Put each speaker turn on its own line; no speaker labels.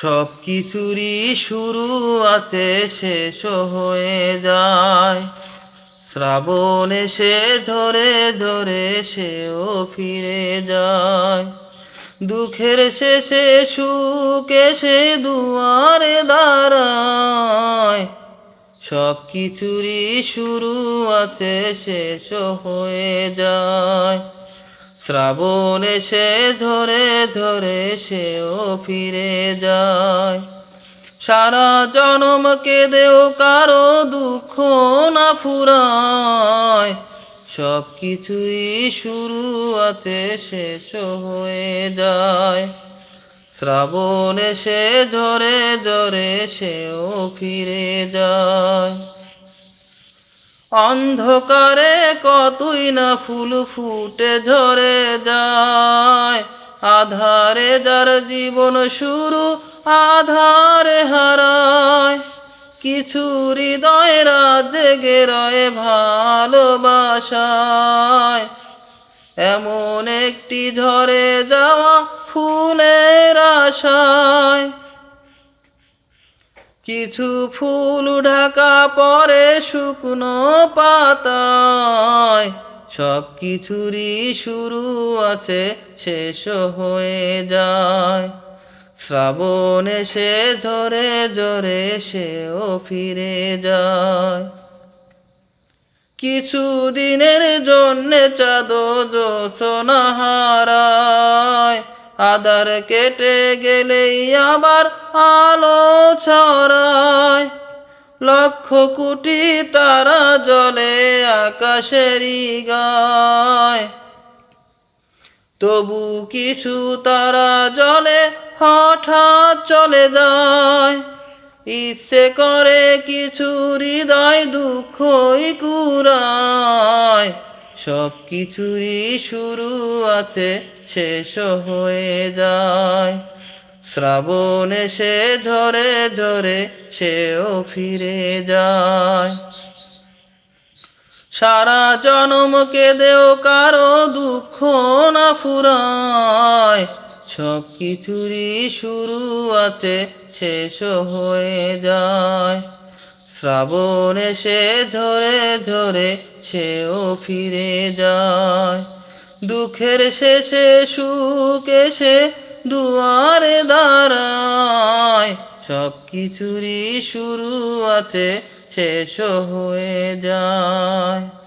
সব কিছুরই শুরু আছে, শেষ হয়ে যায়। শ্রাবণ এসে ধরে ধরে সেও ফিরে যায়। দুঃখের শেষে সুখ এসে দুয়ারে দাঁড়ায়। সব কিছুরই শুরু আছে, শেষ হয়ে যায়। শ্রাবণ এসে ধরে ধরে সেও ফিরে যায়। সারা জনম কেঁদেও কারও দুঃখ না ফুরায়। সব কিছুই শুরু আছে, শেষ হয়ে যায়। শ্রাবণ এসে ধরে ধরে সেও ফিরে যায়। অন্ধকারে কতই না ফুল ফুটে ঝরে যায়। আধারে যার জীবন শুরু, আধারে হারায়। কিছু হৃদয় জেগে রয়ে ভালোবাসায়। এমন একটি ঝরে যাওয়া ফুলের আশায়। কিছু ফুল ঢাকা পরে শুকনো পাতায়। সব কিছুরই শুরু আছে, শেষ হয়ে যায়। শ্রাবণ এসে ধরে ধরে সেও ফিরে যায়। কিছু দিনের জন্যে চাঁদ জোসনা হারায় আদার কেটে গেলেই আবার আলো ছড়ায়। লক্ষ কোটি তারা জলে আকাশেরই গায়। তবু কিছু তারা জলে হঠাৎ চলে যায়। ইচ্ছে করে কিছু হৃদয় দুঃখই কুড়ায়। সব কিছুরই শুরু আছে, শেষ হয়ে যায়। শ্রাবণ এসে ঝরে ঝরে সেও ফিরে যায়। সারা জনমকে দেও কারও দুঃখ না ফুরায়। সব কিছুরই শুরু আছে, শেষ হয়ে যায়। শ্রাবণ এসে ধরে ধরে সেও ফিরে যায়। দুঃখের শেষে সুখ এসে দুয়ারে দাঁড়ায়। সব কিছুরই শুরু আছে শেষ হয়ে যায়।